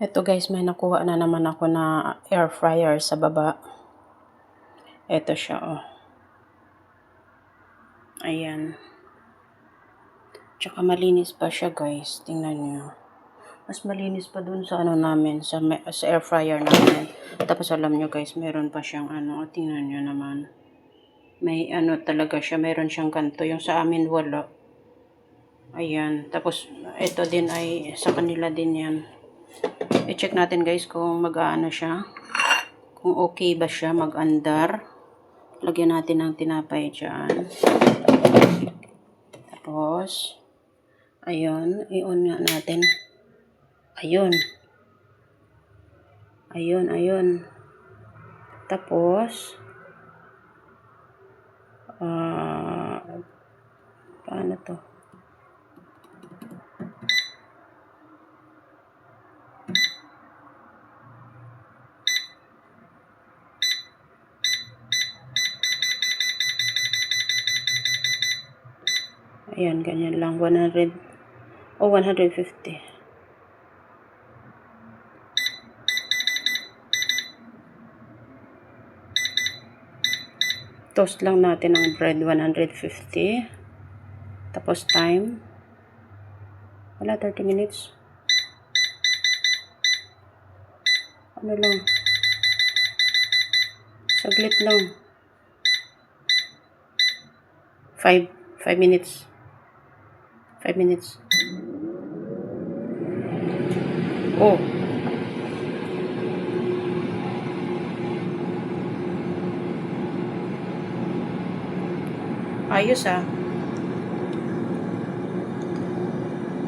Ito guys, may nakuha na naman ako na air fryer sa baba. Ito siya oh. Ayan. Tsaka malinis pa siya guys. Tingnan nyo. Mas malinis pa dun sa ano namin, sa, sa air fryer namin. Tapos alam nyo guys, meron pa siyang ano, tingnan nyo naman. May ano talaga siya, meron siyang kanto. Yung sa amin wala. Ayan. Tapos ito din ay sa kanila din yan. I-check natin guys kung mag-aano siya. Kung okay ba siya mag-andar. Lagyan natin ng tinapay dyan. Tapos, ayun, i-on nga natin. Ayun. Ayun, ayun. Tapos, ah, paano to? Ayan, ganyan lang. 100 o 150. Toast lang natin ang bread 150. Tapos time. Wala 30 minutes. Ano lang. Saglit lang. 5 5 minutes. 5 minutes. Oh. Ayos ah.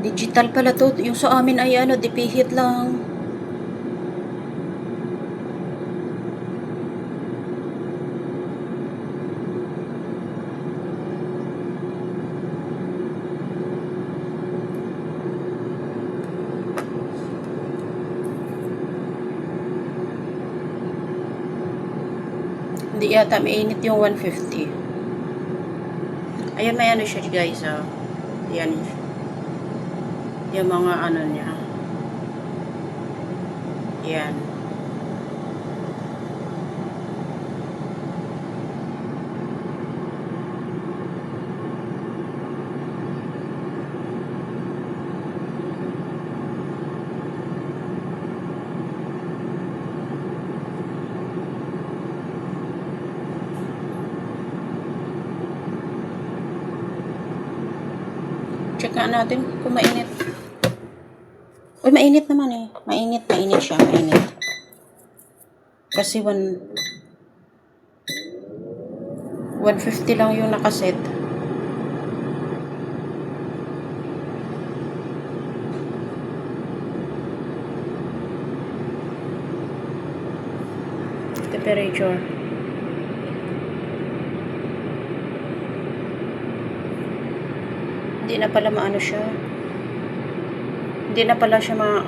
Digital pala to. Yung sa amin ay ano, dipihit lang. Hindi yata mainit yung 150. Ayan, may ano siya guys. Oh. Yan. Yung mga ano niya. Yan. Nga natin kung mainit. Uy, mainit naman eh. Mainit, mainit siya, mainit. Kasi one... 150 lang yung nakaset. Temperature. Hindi na pala maano siya. Hindi na pala siya ma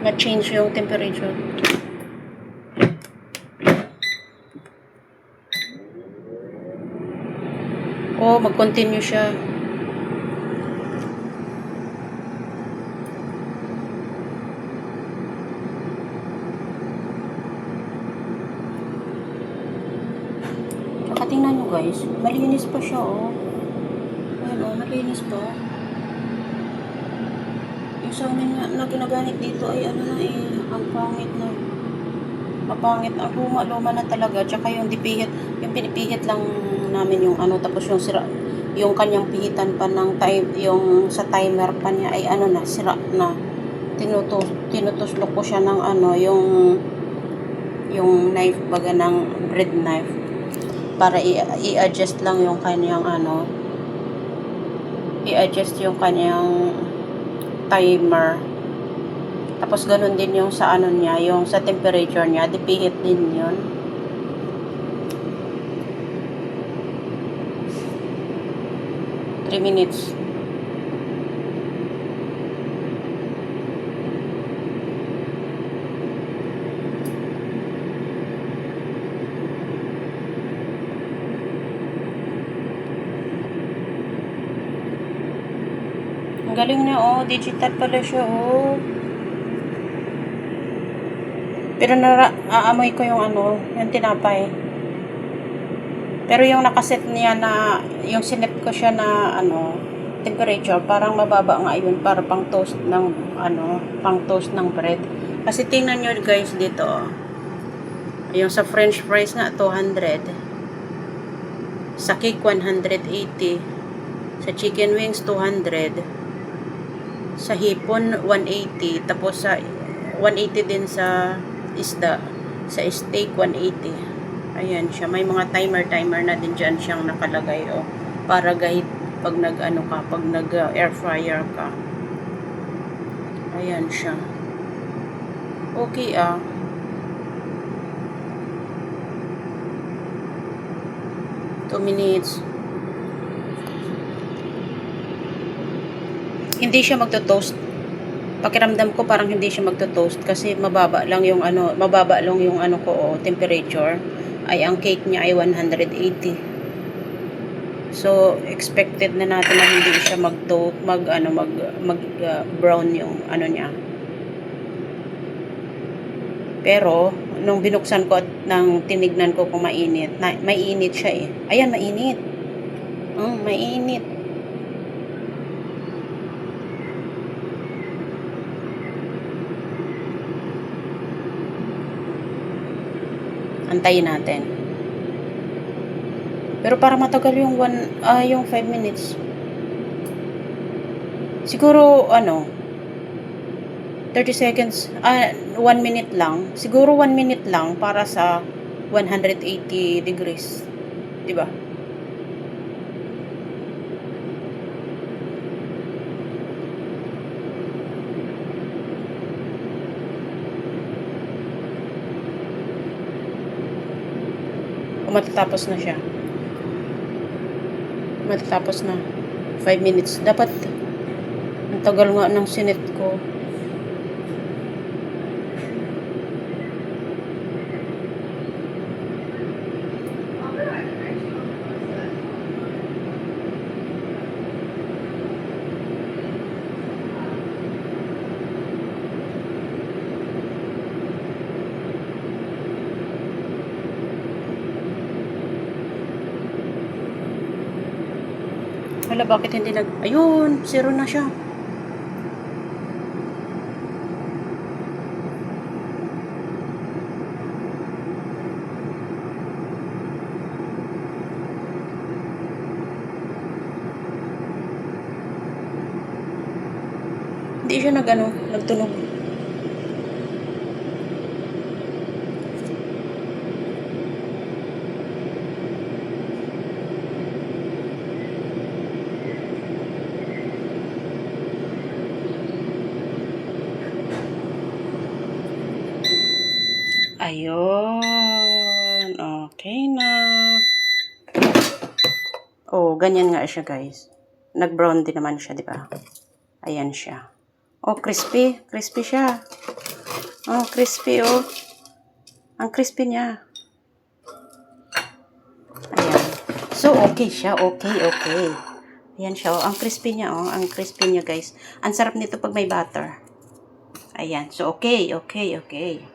ma-change yung temperature. Oh, mag-continue siya. Tsaka tingnan nyo guys, malinis pa siya oh. Malinis pa. Yung sa amin nga na ginagamit dito ay ano na eh, ang pangit na. Mapangit, ang luma-luma na talaga. Tsaka yung dipihit, yung pinipihit lang namin yung ano, tapos yung sira, yung kanyang pihitan pa ng time, yung sa timer pa niya ay ano na, sira na. Tinutus, tinutuslok ko siya ng ano, yung yung knife baga ng bread knife para i-adjust lang yung kanyang ano i-adjust yung kanyang timer. Tapos ganun din yung sa ano niya yung sa temperature niya. Dipihit din yun. Three minutes. Galing niya, oh. Digital pala siya, oh. Pero nara aamoy ko yung ano, yung tinapay. Pero yung nakaset niya na, yung sinet ko siya na, ano, temperature, parang mababa nga yun, para pang toast ng, ano, pang toast ng bread. Kasi tingnan nyo guys dito, oh. Yung sa french fries nga, 200. Sa cake, 180. Sa chicken wings, 200. Sa hipon, 180. Tapos sa 180 din sa isda. Sa steak, 180. Ayan siya. May mga timer-timer na din dyan siyang nakalagay. Oh, para kahit pag nag-ano ka, pag nag-air fryer ka. Ayan siya. Okay ah. Two minutes. Hindi siya magto-toast. Pakiramdam ko parang hindi siya magto-toast kasi mababa lang yung ano, mababa lang yung ano ko oh, temperature. Ay ang cake niya ay 180. So expected na natin na hindi siya mag mag ano mag mag uh, brown yung ano niya. Pero nung binuksan ko at nang tinignan ko kung mainit, na, mainit siya eh. Ayan, mainit. Mm, mainit. Antayin natin. Pero para matagal yung one, ah, yung 5 minutes. Siguro, ano, 30 seconds, ah, 1 minute lang. Siguro 1 minute lang para sa 180 degrees. 'Di ba? Matatapos na siya. Matatapos na. 5 minutes. Dapat, ang tagal nga ng sinet ko. Hala, bakit hindi nag... Ayun, zero na siya. Hindi siya nag ano, nagtunog. Ayun. Okay na. Oh, ganyan nga siya, guys. Nag-brown din naman siya, di ba? Ayan siya. Oh, crispy. Crispy siya. Oh, crispy, oh. Ang crispy niya. Ayan. So, okay siya. Okay, okay. Ayan siya, oh. Ang crispy niya, oh. Ang crispy niya, guys. Ang sarap nito pag may butter. Ayan. So, okay, okay, okay.